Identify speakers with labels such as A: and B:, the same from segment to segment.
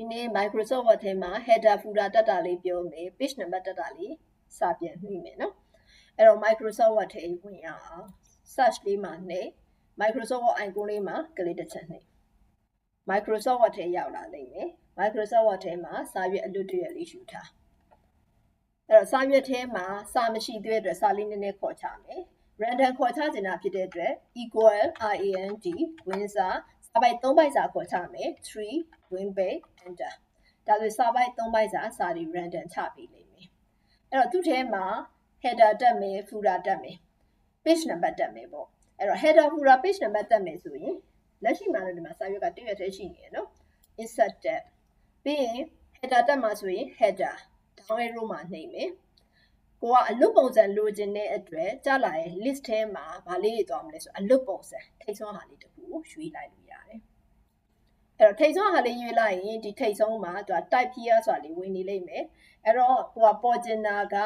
A: ဒီနေ့ Microsoft Word ထဲမှာ header footer တက်တာလေးပြောမယ် page number တက်တာလေးစပြန်နှိမ့်မယ်နော်အဲ့တော့ Microsoft Word ထဲဝင်ရအောင် search လေးမှာနှိပ် Microsoft Word icon လေးမှာ click တစ်ချက်နှိပ် Microsoft Word ထဲရောက်လာလိမ့်မယ် Microsoft Word ထဲမှာစာရွက်အလွတ်တရက်လေးယူထားအဲ့တော့စာရွက်ထဲမှာစာမရှိသေးတဲ့အတွက်စာလေးနည်းနည်းခေါ်ချမယ် random ခေါ်ချနေတာဖြစ်တဲ့အတွက် equal rand ဝင် စာစာပိုက်3ပိုက်စာခေါ်ချမယ်3 win base enter ဒါဆိုစာပိုက်3ပိုက်စာစာတွေ random ချပေးလိမ့်မယ်အဲ့တော့သူ့ထဲမှာ header တက်မယ် footer တက်မယ် page number တက်မယ်ပေါ့အဲ့တော့ header footer page number တက်မယ်ဆိုရင်လက်ရှိမှာတော့ဒီမှာစာရွက်ကတရွက်တည်းရှိနေရနော် insert tab ပြီးရင် header တက်မှာဆိုရင် header down arrow မှာနှိပ်မယ်ကိုကအလွတ်ပုံစံလိုချင်တဲ့အတွက်ကြာလာရဲ့ list ထဲမှာဗာလေးတွေသွားမလဲဆိုအလွတ်ပုံစံထိတ်ဆုံးဟာလေးတစ်ခုကိုရွေးလိုက်လို့ရတယ် အဲ့တော့ထိတ်ဆုံးဟာလေးရွေးလိုက်ရင်ဒီထိတ်ဆုံးမှာသူက type here ဆိုတာလေးဝင်နေလိမ့်မယ်အဲ့တော့ကိုကပေါ်ကျင်တာက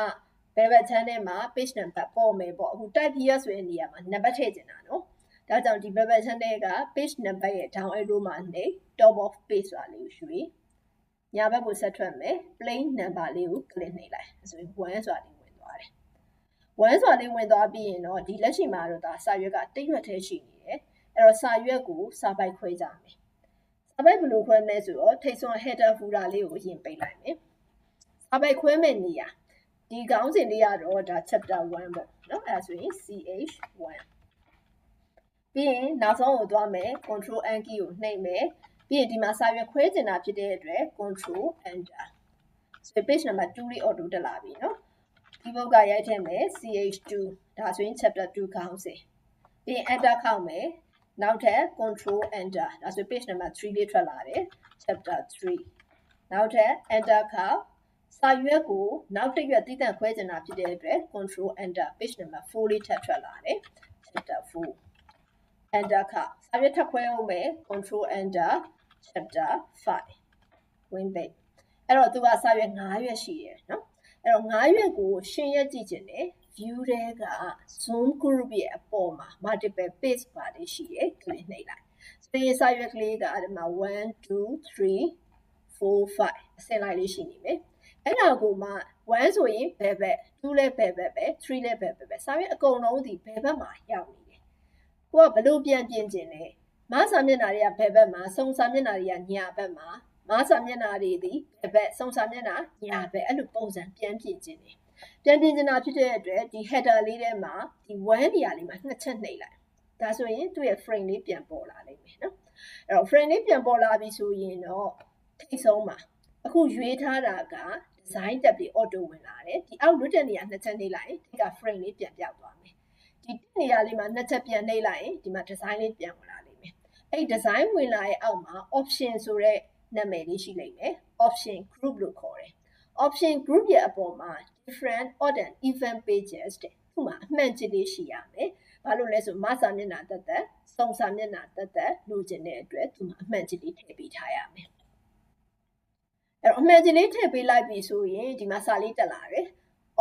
A: ဘယ်ဘက်ချမ်းထဲမှာ page number ပေါ်မယ်ပေါ့အခု type here ဆိုတဲ့နေရာမှာနံပါတ်ထည့်ချင်တာနော်ဒါကြောင့်ဒီဘက်ဘက်ချမ်းထဲက page number ရဲ့ down arrow မှာနေ top of page ဆိုတာလေးကိုရွှေ့ညာဘက်ကိုဆက်ထွက်မယ် plain number လေးကို click နှိပ်လိုက်ဆိုရင်1ဆိုတာလေးဝင်သွားတယ်1ဆိုတာလေးဝင်သွားပြီးရင်တော့ဒီလက်ရှိမှာတော့ဒါစာရွက်ကတိတ်ရွက်သေးရှိနေတယ်အဲ့တော့စာရွက်ကိုစာပိုက်ခွဲကြမယ် စာပိုက်ဘယ်လိုခွဲမလဲဆိုတော့ထိတ်ဆွန် header footer လေးကိုအရင်ပိတ်လိုက်မယ်စာပိုက်ခွဲမဲ့နေရာဒီခေါင်းစဉ်လေးကတော့ဒါ chapter 1ပေါ့နော်အဲဆိုရင် ch1 ပြီးရင်နောက်ဆုံးကိုသွားမယ် control n key ကိုနှိပ်မယ်ပြီးရင်ဒီမှာစာရွက်ခွဲကျင်တာဖြစ်တဲ့အတွက် control enter ဆို page number 2လေး auto တက်လာပြီနော်ဒီဘုတ်ကရိုက်ထည့်မယ် ch2 ဒါဆိုရင် chapter 2ခေါင်းစဉ်ပြီးရင် enter ခောက်မယ် နောက်ထပ် control enter ဒါဆို page number 3လေးထွက်လာတယ် chapter 3နောက်ထပ် enter ခောက်စာရွက်ကိုနောက်တစ်ရွက်တည်တံ့ခွဲကျင်တာဖြစ်တဲ့အတွက် control enter page number 4လေးထပ်ထွက်လာတယ် chapter 4 enter ခစာရွက်ထပ်ခွဲအောင်မယ် control enter chapter 5 win base အဲ့တော့သူကစာရွက်9ရွက်ရှိတယ်နော်အဲ့တော့9ရွက်ကိုရှင်းရက်ကြည့်ခြင်းနဲ့ view တဲက zoom group ရဲ့အပေါ်မှာ multiple page ပါလေးရှိတယ်ခလစ်နှိပ်လိုက်ဆိုရင်စာရွက်ကလေးကဒီမှာ1 2 3 4 5အစင်လိုက်လေးရှိနေမယ်အဲ့ဒါကိုမှ1ဆိုရင်ဘယ်ဘက်2လည်းဘယ်ဘက်ပဲ3လည်းဘယ်ဘက်ပဲစာရွက်အကုန်လုံးဒီဘယ်ဘက်မှာရောက်နေတယ်ကိုကဘလို့ပြန်ပြင်ခြင်းလဲမဆာမျက်နှာတွေကဘယ်ဘက်မှာစုံစာမျက်နှာတွေကညာဘက်မှာမဆာမျက်နှာတွေဒီဘယ်ဘက်စုံစာမျက်နှာညာဘက်အဲ့လိုပုံစံပြန်ပြင်ခြင်းတယ် ပြန်ပြင်ခြင်းတာဖြစ်တဲ့အတွက်ဒီ header လေးထဲမှာဒီ1နေရာလေးမှာနှစ်ချက်နှိပ်လိုက်ဒါဆိုရင်သူ့ရဲ့ frame လေးပြန်ပေါ်လာလိမ့်မယ်နော်အဲ့တော့ frame လေးပြန်ပေါ်လာပြီဆိုရင်တော့ထိတ်ဆုံးမှာအခုရွေးထားတာက design tab တွေ auto ဝင်လာတယ်ဒီအောက်လွတ်တဲ့နေရာနှစ်ချက်နှိပ်လိုက်ရင်ဒီက frame လေးပြန်ပြောက်သွားမယ်ဒီနေရာလေးမှာနှစ်ချက်ပြန်နှိပ်လိုက်ရင်ဒီမှာ design လေးပြန်ဝင်လာလိမ့်မယ်အဲ့ design ဝင်လာရဲ့အောက်မှာ option ဆိုတဲ့နာမည်လေးရှိလိမ့်မယ် option group လို့ခေါ်တယ် option group ရဲ့အပေါ်မှာ different odd and even pages တဲ့သူ့မှာအမှန်ကြီးလေးရှိရမယ်ဘာလို့လဲဆိုမဆာမျက်နှာတက်တက်စုံစာမျက်နှာတက်တက်လိုချင်တဲ့အတွက်သူ့မှာအမှန်ကြီးလေးထည့်ပေးထားရမယ်အဲ့တော့အမှန်ကြီးလေးထည့်ပေးလိုက်ပြီဆိုရင်ဒီမှာစာလေးတက်လာတယ်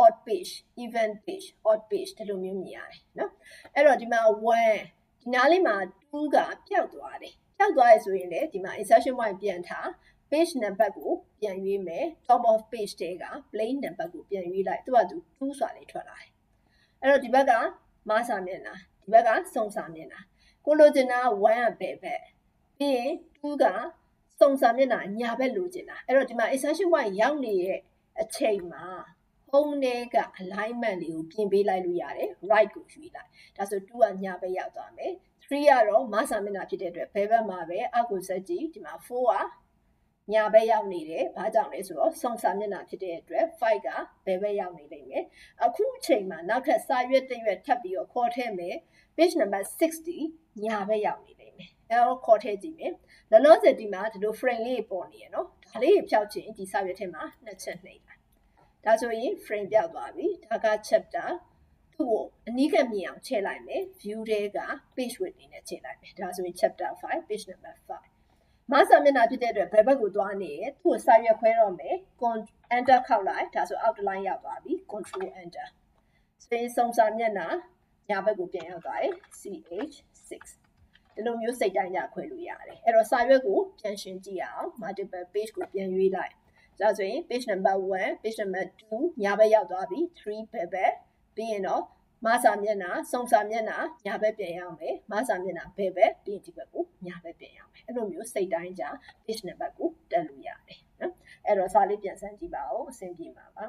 A: odd page even page odd page ဒီလိုမျိုးမြင်ရတယ်เนาะအဲ့တော့ဒီမှာ1ဒီနားလေးမှာ2ကပျောက်သွားတယ်ပျောက်သွားရဆိုရင်လေဒီမှာ insertion point ပြန်ထား page number ကိုပြန်ရွေးမယ် top of page တဲက plain number ကိုပြန်ရွေးလိုက်သူကသူ2ဆိုတာလေးထွက်လာတယ်အဲ့တော့ဒီဘက်ကမဆာမျက်နှာဒီဘက်ကစုံစာမျက်နှာကိုလိုချင်တာ1ကဘယ်ဘက်ပြီးရင်2ကစုံစာမျက်နှာညာဘက်လိုချင်တာအဲ့တော့ဒီမှာ insertion point ရောက်နေတဲ့အချိန်မှာ home နဲ့က alignment လေးကိုပြင်ပေးလိုက်လို့ရတယ် right ကိုရွေးလိုက်ဒါဆို2ကညာဘက်ရောက်သွားမယ်3ကတော့မဆာမျက်နှာဖြစ်တဲ့အတွက်ဘယ်ဘက်မှာပဲအောက်ကိုဆက်ကြည့်ဒီမှာ4က ညာဘက်ရောက်နေတယ်။ဘာကြောင့်လဲဆိုတော့စုံစာမျက်နှာဖြစ်တဲ့အတွက်5ကဘယ်ဘက်ရောက်နေလိမ့်မယ်။အခုအချိန်မှာနောက်ထပ်စာရွက်တစ်ရွက်ထပ်ပြီးတော့ခေါ်ထည့်မယ် page number 60ညာဘက်ရောက်နေလိမ့်မယ်။အဲတော့ခေါ်ထည့်ကြည့်မယ်။လောလောဆယ်ဒီမှာဒီလို frame လေးပေါ်နေရနော်။ဒါလေးဖြောက်ချင်ဒီစာရွက်ထဲမှာနှစ်ချက်နှိပ်လိုက်။ဒါဆိုရင် frame ပြောက်သွားပြီ။ဒါက chapter သူ့ကိုအနီးကပ်မြင်အောင်ချဲ့လိုက်မယ် view တွေက page width နေနဲ့ချဲ့လိုက်မယ်ဒါဆိုရင် chapter 5 page number 5 မဆာမျက်နှာဖြစ်တဲ့အတွက်ဘယ်ဘက်ကိုသွားနေရသူ့ကိုစာရွက်ခွဲတော့မယ် enter ခောက်လိုက်ဒါဆို outline ရောက်သွားပြီ control enter စပင်းစုံစာမျက်နှာညာဘက်ကိုပြန်ရောက်သွားတယ် ch6 ဒီလိုမျိုးစိတ်တိုင်းကြခွဲလို့ရတယ်အဲ့တော့စာရွက်ကိုပြန်ရှင်းကြည့်အောင် multiple page ကိုပြန်ရွေးလိုက်ဒါဆိုရင် page number 1 page number 2ညာဘက်ရောက်သွားပြီ3ဘက်ဘက်ပြီးရင်တော့ မစာမျက်နှာစုံစာမျက်နှာညာဘက်ပြန်ရအောင်မယ်မစာမျက်နှာဘယ်ဘက်ပြီးရင်ဒီဘက်ကိုညာဘက်ပြန်ရအောင်မယ်အဲ့လိုမျိုးစိတ်တိုင်းကြ page number ကိုတက်လို့ရတယ်နော်အဲ့တော့စာလေးပြန်စမ်းကြည့်ပါဦးအဆင်ပြေပါပါ